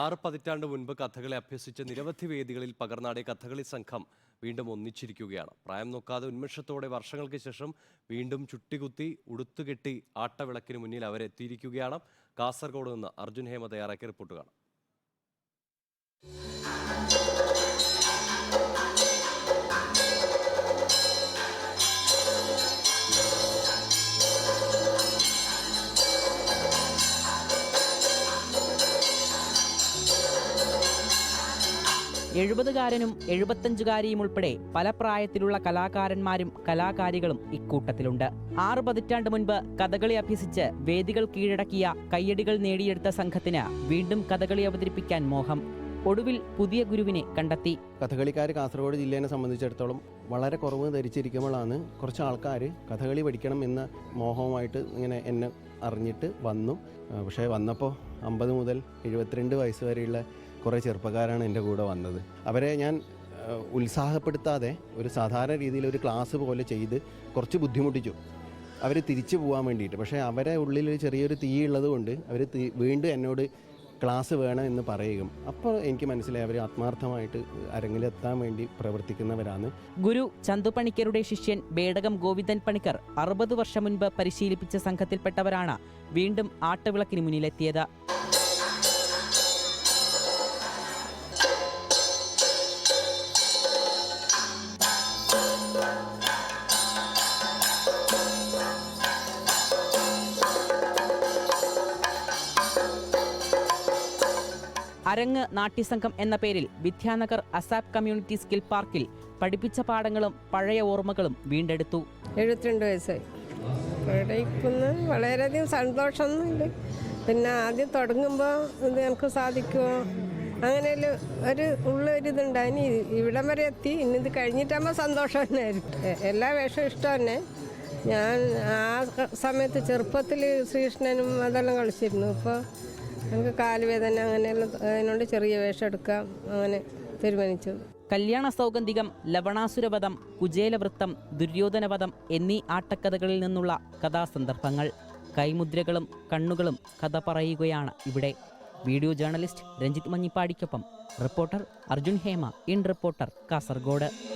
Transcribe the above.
ആറ് പതിറ്റാണ്ട് മുൻപ് കഥകളെ അഭ്യസിച്ച് നിരവധി വേദികളിൽ പകർന്നാടിയ കഥകളി സംഘം വീണ്ടും ഒന്നിച്ചിരിക്കുകയാണ്. പ്രായം നോക്കാതെ ഉന്മേഷത്തോടെ വർഷങ്ങൾക്ക് ശേഷം വീണ്ടും ചുട്ടികുത്തി ഉടുത്തുകെട്ടി ആട്ടവിളക്കിന് മുന്നിൽ അവരെത്തിയിരിക്കുകയാണ്. കാസർഗോഡ് നിന്ന് അർജുൻ ഹേമ തയ്യാറാക്കിയ റിപ്പോർട്ട് കാണാം. എഴുപതുകാരനും എഴുപത്തഞ്ചുകാരിയും ഉൾപ്പെടെ പല പ്രായത്തിലുള്ള കലാകാരന്മാരും കലാകാരികളും ഇക്കൂട്ടത്തിലുണ്ട്. ആറ് പതിറ്റാണ്ട് മുൻപ് കഥകളി അഭ്യസിച്ച് വേദികൾ കീഴടക്കിയ കയ്യടികൾ നേടിയെടുത്ത സംഘത്തിന് വീണ്ടും കഥകളി അവതരിപ്പിക്കാൻ മോഹം. ഒടുവിൽ പുതിയ ഗുരുവിനെ കണ്ടെത്തി. കഥകളിക്കാർ കാസർഗോഡ് ജില്ലേനെ സംബന്ധിച്ചിടത്തോളം വളരെ കുറവ് ധരിച്ചിരിക്കുമ്പോഴാണ് കുറച്ച് ആൾക്കാർ കഥകളി പഠിക്കണം എന്ന മോഹവുമായിട്ട് ഇങ്ങനെ എന്നെ അറിഞ്ഞിട്ട് വന്നു. പക്ഷേ വന്നപ്പോൾ അമ്പത് മുതൽ എഴുപത്തിരണ്ട് വയസ്സ് വരെയുള്ള കുറേ ചെറുപ്പക്കാരാണ് എന്റെ കൂടെ വന്നത്. അവരെ ഞാൻ ഉത്സാഹപ്പെടുത്താതെ ഒരു സാധാരണ രീതിയിൽ ഒരു ക്ലാസ് പോലെ ചെയ്ത് കുറച്ച് ബുദ്ധിമുട്ടിച്ചു. അവർ തിരിച്ചു പോകാൻ വേണ്ടിയിട്ട്. പക്ഷേ അവരെ ഉള്ളിൽ ചെറിയൊരു തീ ഉള്ളത് കൊണ്ട് അവർ വീണ്ടും എന്നോട് ക്ലാസ് വേണം എന്ന് പറയുകയും അപ്പോൾ എനിക്ക് മനസ്സിലായി അവർ ആത്മാർത്ഥമായിട്ട് അരങ്ങിലെത്താൻ വേണ്ടി പ്രവർത്തിക്കുന്നവരാണ്. ഗുരു ചന്തു പണിക്കരുടെ ശിഷ്യൻ ബേടകം ഗോവിന്ദൻ പണിക്കർ അറുപത് വർഷം മുൻപ് പരിശീലിപ്പിച്ച സംഘത്തിൽപ്പെട്ടവരാണ് വീണ്ടും ആട്ടവിളക്കിന് മുന്നിലെത്തിയത്. അരങ്ങ് നാട്യസംഘം എന്ന പേരിൽ വിദ്യാനഗർ അസാബ് കമ്മ്യൂണിറ്റി സ്കിൽ പാർക്കിൽ പഠിപ്പിച്ച പാഠങ്ങളും പഴയ ഓർമ്മകളും വീണ്ടെടുത്തു. എഴുപത്തിരണ്ട് വയസ്സായി. പഠിക്കുന്ന. വളരെയധികം സന്തോഷമൊന്നുമില്ല. പിന്നെ ആദ്യം തുടങ്ങുമ്പോൾ ഇത് നമുക്ക് സാധിക്കുമോ അങ്ങനെ ഒരു ഉള്ള ഒരു ഇതുണ്ടായി ഇവിടം വരെ എത്തി. ഇന്നിത് കഴിഞ്ഞിട്ടാകുമ്പോൾ സന്തോഷം തന്നെയായിരുന്നു എല്ലാ വേഷവും ഇഷ്ടം തന്നെ. ഞാൻ ആ സമയത്ത് ചെറുപ്പത്തിൽ ശ്രീകൃഷ്ണനും അതെല്ലാം കളിച്ചിരുന്നു. ഇപ്പോൾ എനിക്ക് കാലുവേദന അങ്ങനെ അതിനോട് ചെറിയ വേഷം എടുക്കാം അങ്ങനെ തീരുമാനിച്ചു. കല്യാണ സൗഗന്ധികം ലവണാസുരവധം കുചേലവൃത്തം ദുര്യോധനവധം എന്നീ ആട്ടക്കഥകളിൽ നിന്നുള്ള കഥാസന്ദർഭങ്ങൾ. കൈമുദ്രകളും കണ്ണുകളും കഥ പറയുകയാണ് ഇവിടെ. Video journalist Ranjith മഞ്ഞിപ്പാടിക്കൊപ്പം. Reporter Arjun Hema. In reporter Kasaragod.